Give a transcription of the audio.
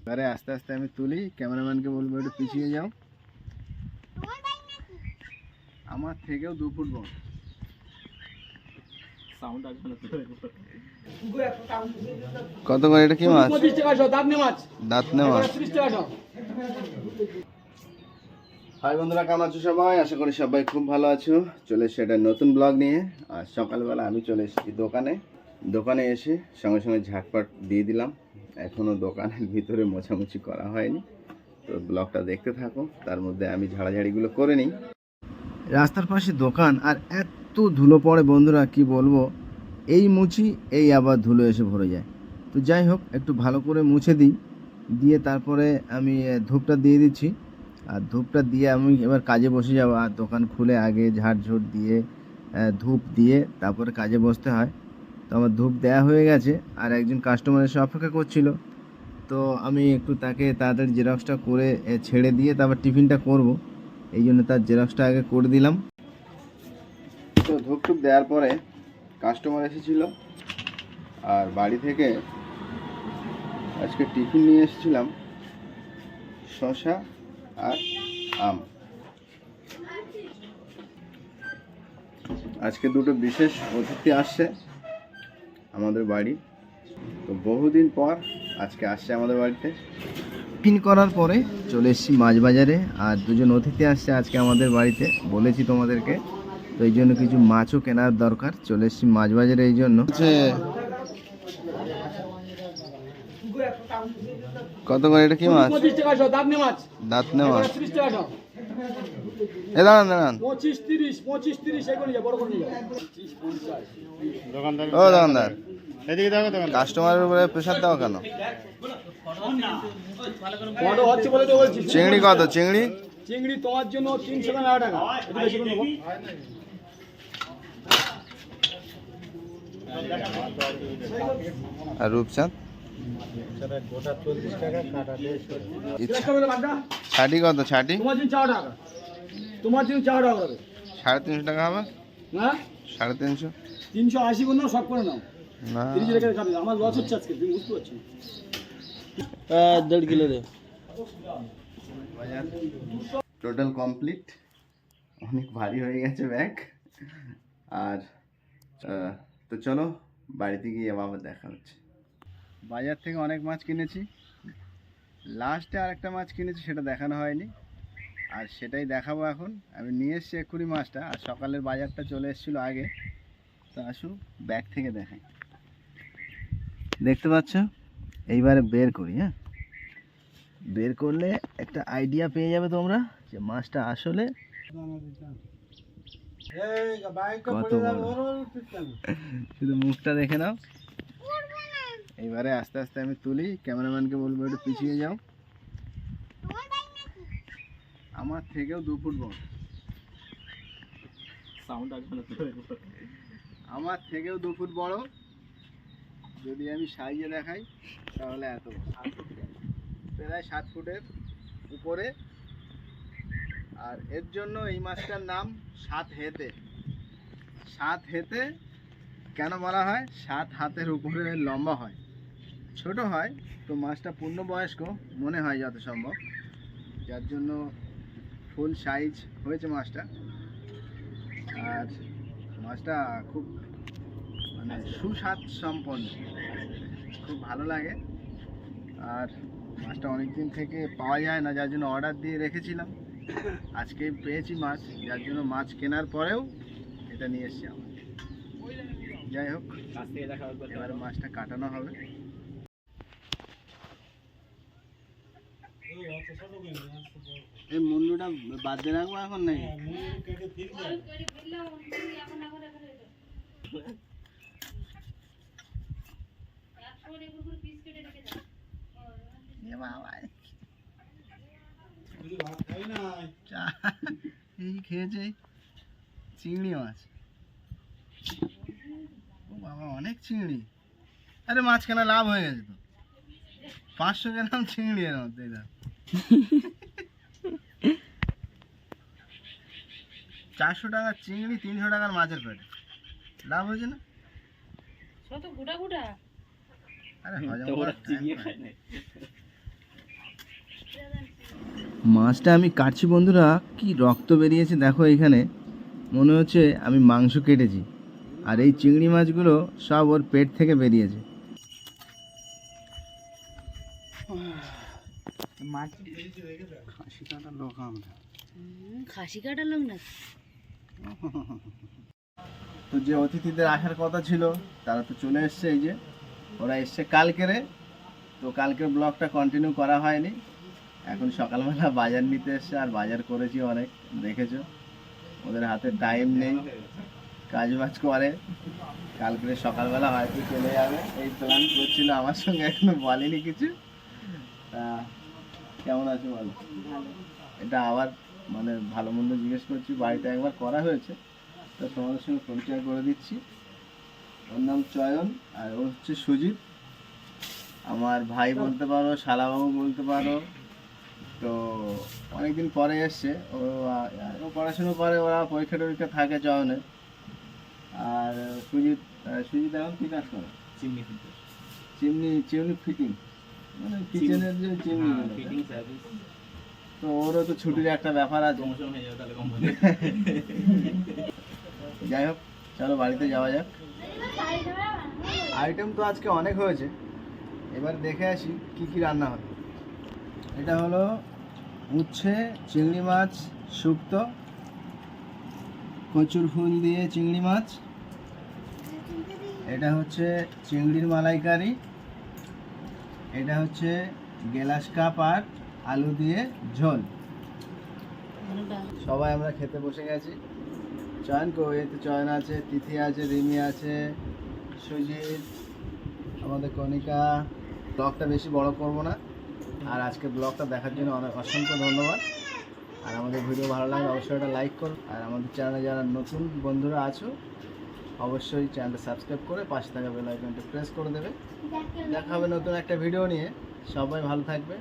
এবারে আস্তে আস্তে আমি তুলি ক্যামেরাম্যানকে বলব একটু পিছিয়ে যাও। আমার থেকেও দু ফুট বড়। কত করে এটা কি মাছ? পঁচিশ টাকা শো দাঁত মাছ। হাই বন্ধুরা কেমন আছো সবাই? আশা করি সবাই খুব ভালো আছো। চলে এসে একটা নতুন ব্লগ নিয়ে। আর সকালবেলা আমি চলে এসেছি দোকানে। দোকানে এসে সঙ্গে সঙ্গে ঝাটপাট দিয়ে দিলাম। এখনও দোকানের ভিতরে মোছামুছি করা হয়নি। তো ব্লগটা দেখতে থাকো, তার মধ্যে আমি ঝাড়াঝাড়িগুলো করে নিই। রাস্তার পাশে দোকান, আর এত ধুলো পড়ে বন্ধুরা, কি বলব? এই মুছি, এই আবার ধুলো এসে ভরে যায়। তো যাই হোক, একটু ভালো করে মুছে দিই। দিয়ে তারপরে আমি ধূপটা দিয়ে দিচ্ছি। আর ধূপটা দিয়ে আমি এবার কাজে বসে যাব। আর দোকান খুলে আগে ঝাড়ঝুট দিয়ে ধূপ দিয়ে তারপরে কাজে বসতে হয়। তো আমার ধূপ দেয়া হয়ে গেছে আর একজন কাস্টমার এসে অপেক্ষা করছিল। তো আমি একটু তাকে তাড়াতাড়ি জেরক্সটা করে ছেড়ে দিয়ে তারপর টিফিনটা করব। এই জন্য তার জেরক্সটা আগে করে দিলাম। তো ধূপ টুপ দেওয়ার পরে কাস্টমার এসেছিল আর বাড়ি থেকে আজকে টিফিন নিয়ে এসেছিলাম শশা আর আম। আজকে দুটো বিশেষ অতিথি আসছে। আমাদের বাড়ি। তো বহুদিন পর আজকে আসছে আমাদের বাড়িতে। পিন করার পরে চলে এসেছি মাছ বাজারে আর দুজন অতিথি আসছে আজকে আমাদের বাড়িতে বলেছি তোমাদেরকে। তো এই জন্য কিছু মাছও কেনার দরকার চলে এসেছি মাছ বাজারে এই জন্য। কত করে এটা কি মাছ? শো মাছ। এ দাঁড়ান দাঁড়ান। পঁচিশ তিরিশ যাও। ও দোকানদার কাস্টমারের উপরে প্রেশার দাও কেন? হচ্ছে বলছি। চিংড়ি কত? চিংড়ি? চিংড়ি তোমার জন্য তিনশো টাকা টাকা। আর রূপচাঁদ? ছাটি কত? ছাটি? তোমার জন্য চার টাকা। তোমার জন্য চার টাকা হবে সাড়ে তিনশো টাকা হবে? হ্যাঁ? সাড়ে তিনশো? তিনশো আশি করে নাও সব করে নাও। না। তিরিশ টাকা খাবে আমার লস হচ্ছে আজকে তুমি বুঝতে পারছি? দেড় কিলো দে। টোটাল কমপ্লিট অনেক ভারী হয়ে গেছে ব্যাগ আর তো চলো বাড়িতে গিয়ে আবার দেখা হচ্ছে। বাজার থেকে অনেক মাছ কিনেছি। লাস্টে আরেকটা মাছ কিনেছি সেটা দেখানো হয়নি। আর সেটাই দেখাবো এখন। আমি নিয়ে এসেছি এক্ষুনি মাছটা। আর সকালের বাজারটা চলে এসেছিল আগে। তো আসুন ব্যাগ থেকে দেখাই। দেখতে পাচ্ছ? এইবারে বের করি হ্যাঁ? বের করলে একটা আইডিয়া পেয়ে যাবে তোমরা যে মাছটা আসলে কত শুধু মুখটা দেখে নাও। এইবারে আস্তে আস্তে আমি তুলি। ক্যামেরাম্যানকে বলব একটু পিছিয়ে যাও। আমার থেকেও দু ফুট বড়। সাউন্ড আসবে আমার থেকেও দু ফুট বড়। যদি আমি সাইজে দেখাই, তাহলে এত। প্রায় সাত ফুটের উপরে। আর এর জন্য এই মাছটার নাম সাত হেতে সাত হেতে কেন বলা হয়? সাত হাতের উপরে লম্বা হয়। ছোট হয়, তো মাছটা পূর্ণবয়স্ক, মনে হয় যত সম্ভব। যার জন্য ফুল সাইজ হয়েছে মাছটা। আর মাছটা খুব সুস্বাদ সম্পন্ন। খুব ভালো লাগে। আর মাছটা অনেক দিন থেকে পাওয়া যায় না, যার জন্য অর্ডার দিয়ে রেখেছিলাম। আজকে পেয়েছি মাছ, যার জন্য মাছ কেনার পরেও এটা নিয়ে এসছি আমার। যাই হোক, এবারে মাছটা কাটানো হবে। এই মুন্ডুটা বাদ দিয়ে রাখব এখন নাকি এ বাবা চা- এই খেয়েছে চিংড়ি মাছ ও বাবা অনেক চিংড়ি। আরে মাছ কেনা লাভ হয়ে গেছে তো। পাঁচশো গ্রাম চিংড়ি এর মধ্যে এই চারশো টাকার চিংড়ি তিনশো টাকার মাছের পেটে। লাভ হয়েছে না? কত গোটা গোটা মাছটা আমি কাটছি বন্ধুরা কি রক্ত বেরিয়েছে দেখো এখানে। মনে হচ্ছে আমি মাংস কেটেছি। আর এই চিংড়ি মাছগুলো সব ওর পেট থেকে বেরিয়েছে। খাসি কাটা লোক না? তো যে অতিথিদের আসার কথা ছিল তারা তো চলে এসছে এই যে। ওরা এসছে কালকেরে তো কালকের ব্লগটা কন্টিনিউ করা হয়নি। এখন সকালবেলা বাজার নিতে এসছে আর বাজার করেছি অনেক, দেখেছ? ওদের হাতে টাইম নেই কাজ বাজ করে। কালকে সকালবেলা হয়তো চলে যাবে। এই প্ল্যান করছিল আমার সঙ্গে, এখনও বলেনি কিছু। তা, কেমন আছো বলো? এটা আবার মানে ভালো মন্দ জিজ্ঞেস করছি, বাড়িতে একবার করা হয়েছে। তো তোমাদের সঙ্গে পরিচয় করে দিচ্ছি। ওর নাম চয়ন আর ও হচ্ছে সুজিত। আমার ভাই বলতে পারো শালাবাবু বলতে পারো। তো অনেকদিন পরে এসছে। ও পড়াশুনো করে ওরা পরীক্ষা টরীক্ষা থাকে চয়নে। আর সুজিত সুজিত এখন কী কাজ করে? Chimney chimney fitting? মানে কিচেনের যে চিমনি তো ওরও তো ছুটির একটা ব্যাপার আছে। যাই হোক চলো বাড়িতে যাওয়া যাক। আইটেম তো আজকে অনেক হয়েছে। এবার দেখে আসি কি কি রান্না হবে। এটা হলো উচ্ছে, চিংড়ি মাছ, শুক্তো, কচুর ফুল দিয়ে চিংড়ি মাছ। এটা হচ্ছে চিংড়ির মালাইকারি। এটা হচ্ছে গেলাস কাপ আর আলু দিয়ে ঝোল। সবাই আমরা খেতে বসে গেছি। চয়ন কো এতে চয়ন আছে, তিথি আছে, রিমি আছে সুজিত আমাদের কণিকা। ব্লগটা বেশি বড় করব না। আর আজকে ব্লগটা দেখার জন্য অনেক অসংখ্য ধন্যবাদ। আর আমাদের ভিডিও ভালো লাগলে অবশ্যই একটা লাইক করো। আর আমাদের চ্যানেলে যারা নতুন বন্ধুরা আছো, অবশ্যই চ্যানেলটা সাবস্ক্রাইব করে পাশে থাকা বেল প্রেস করে দেবে। দেখা হবে নতুন একটা ভিডিও নিয়ে। সবাই ভালো থাকবে।